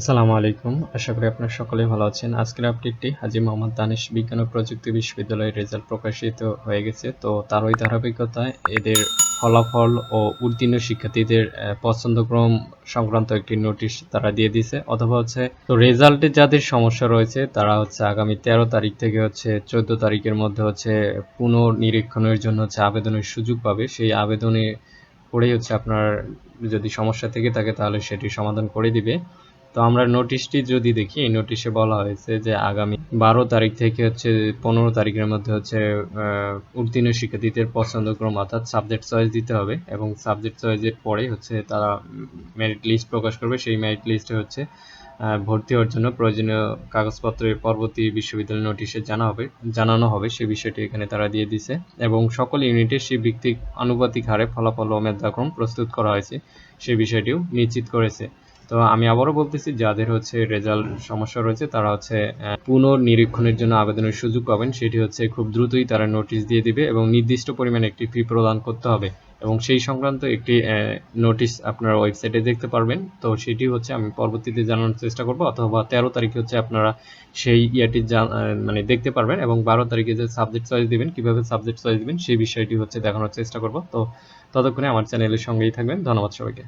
আসসালামু আলাইকুম। আশা করি আপনারা সকলেই ভালো আছেন। আজকের আপডেটটি হাজী মোহাম্মদ দানিশ বিজ্ঞান ও প্রযুক্তি বিশ্ববিদ্যালয়ের রেজাল্ট প্রকাশিত হয়ে গেছে। তো তার ওই ধারাবাহিকতায় এদের ফলাফল ও উত্তীর্ণ শিক্ষার্থীদের পছন্দক্রম সংক্রান্ত একটি নোটিশ তারা দিয়ে দিয়েছে। অথবা হচ্ছে, তো রেজাল্টে যাদের সমস্যা রয়েছে, তারা হচ্ছে আগামী তেরো তারিখ থেকে হচ্ছে চোদ্দ তারিখের মধ্যে হচ্ছে পুনর্নিরীক্ষণের জন্য হচ্ছে আবেদনের সুযোগ পাবে, সেই আবেদনে করেই হচ্ছে আপনার যদি সমস্যা থেকে থাকে, তাহলে সেটি সমাধান করে দিবে। তো আমরা নোটিশটি যদি দেখি, এই নোটিশে বলা হয়েছে যে আগামী বারো তারিখ থেকে হচ্ছে পনেরো তারিখের মধ্যে হচ্ছে উত্তীর্ণ শিক্ষার্থীদের পছন্দক্রম অর্থাৎ সাবজেক্ট চয়েস দিতে হবে এবং সাবজেক্ট চয়েসের পরে হচ্ছে তারা মেরিট লিস্ট প্রকাশ করবে। সেই মেরিট লিস্টে হচ্ছে ভর্তি হওয়ার জন্য প্রয়োজনীয় কাগজপত্রের পরবর্তী বিশ্ববিদ্যালয় নোটিশে জানা হবে, জানানো হবে। সেই বিষয়টি এখানে তারা দিয়ে দিছে এবং সকল ইউনিটে সেই ভিত্তিক আনুপাতিক হারে ফলাফল ও মেধাক্রম প্রস্তুত করা হয়েছে। সেই বিষয়টিও নিশ্চিত করেছে। তো আমি আবারও বলতেছি যাদের হচ্ছে রেজাল্ট সমস্যা রয়েছে তারা হচ্ছে পুনর্নিরীক্ষণের জন্য আবেদনের সুযোগ পাবেন। সেটি হচ্ছে খুব দ্রুতই তারা নোটিশ দিয়ে দিবে এবং নির্দিষ্ট পরিমাণে একটি ফি প্রদান করতে হবে। এবং সেই সংক্রান্ত একটি নোটিশ আপনারা ওয়েবসাইটে দেখতে পারবেন। তো সেটি হচ্ছে আমি পরবর্তীতে জানানোর চেষ্টা করব। অথবা তেরো তারিখে হচ্ছে আপনারা সেই আহ, মানে দেখতে পারবেন এবং বারো তারিখে যে সাবজেক্ট চয়েস দিবেন কীভাবে সাবজেক্ট চয়েস দিবেন সেই বিষয়টি হচ্ছে দেখানোর চেষ্টা করব। তো ততক্ষণে আমার চ্যানেলের সঙ্গেই থাকবেন। ধন্যবাদ সবাইকে।